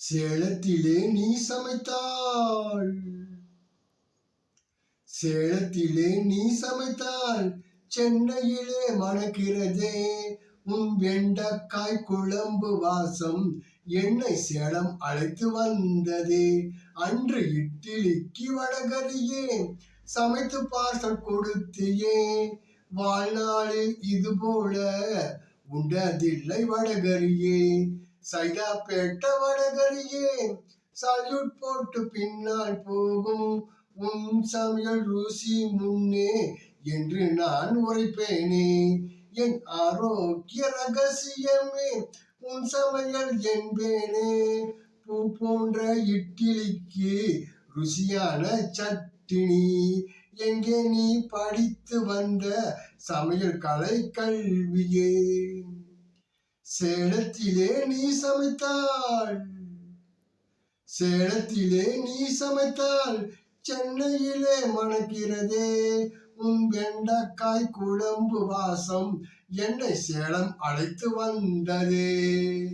சேலத்திலே நீ சமைத்தாள் சேலத்திலே நீ சமைத்தால் சென்னையிலே மணக்கிறதே. உன் வெண்டக்காய் குழம்பு வாசம் என்னை சேலம் அழைத்து வந்ததே. அன்று இட்லிக்கு வடகரியே சமைத்து பார்சல் கொடுத்தியே. வாழ்நாளில் இது போல உண்டதில்லை வடகரியே சைதாப்பேட்ட வடகரியே. சல்யூட் போட்டு பின்னால் போகும். உன் சமையல் ருசி முன்னே என்று நான் உரைப்பேனே. என் ஆரோக்கிய ரகசியமே உன் சமையல் என்பேனே. பூ போன்ற இட்லிக்கு ருசியான சட்டினி. எங்கே நீ படித்து வந்த சமையல் கலை கல்வியே. சேலத்திலே நீ சமைத்தாள். சேலத்திலே நீ சமைத்தால் சென்னையிலே மணக்கிறதே உன் வெண்டக்காய் குழம்பு வாசம். என்னை சேலம் அழைத்து வந்ததே.